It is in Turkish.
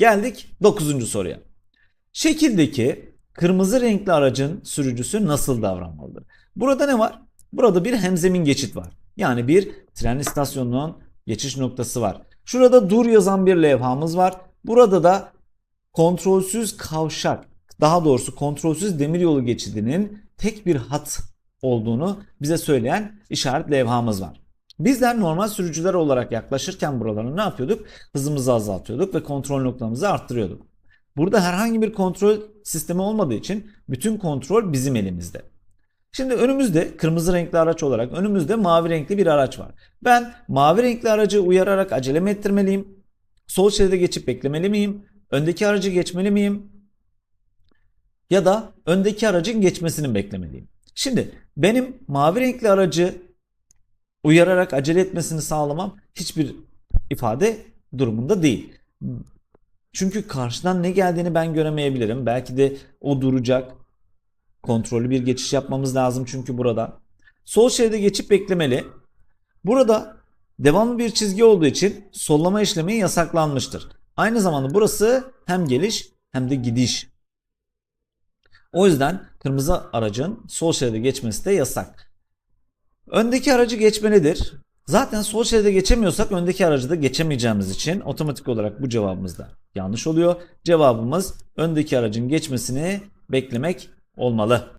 Geldik 9. soruya. Şekildeki kırmızı renkli aracın sürücüsü nasıl davranmalıdır? Burada ne var? Burada bir hemzemin geçit var. Yani bir tren istasyonunun geçiş noktası var. Şurada dur yazan bir levhamız var. Burada da kontrolsüz kavşak, daha doğrusu kontrolsüz demiryolu geçidinin tek bir hat olduğunu bize söyleyen işaret levhamız var. Bizler normal sürücüler olarak yaklaşırken buralara ne yapıyorduk? Hızımızı azaltıyorduk ve kontrol noktamızı arttırıyorduk. Burada herhangi bir kontrol sistemi olmadığı için bütün kontrol bizim elimizde. Şimdi önümüzde kırmızı renkli araç olarak önümüzde mavi renkli bir araç var. Ben mavi renkli aracı uyararak aceleme ettirmeliyim. Sol şeride geçip beklemeli miyim? Öndeki aracı geçmeli miyim? Ya da öndeki aracın geçmesini beklemeliyim. Şimdi benim mavi renkli aracı uyararak acele etmesini sağlamam hiçbir ifade durumunda değil. Çünkü karşıdan ne geldiğini ben göremeyebilirim. Belki de o duracak. Kontrollü bir geçiş yapmamız lazım çünkü burada. Sol şeride geçip beklemeli. Burada devamlı bir çizgi olduğu için sollama işlemi yasaklanmıştır. Aynı zamanda burası hem geliş hem de gidiş. O yüzden kırmızı aracın sol şeride geçmesi de yasak. Öndeki aracı geçmelidir. Zaten sol şeride geçemiyorsak öndeki aracı da geçemeyeceğimiz için otomatik olarak bu cevabımız da yanlış oluyor. Cevabımız öndeki aracın geçmesini beklemek olmalı.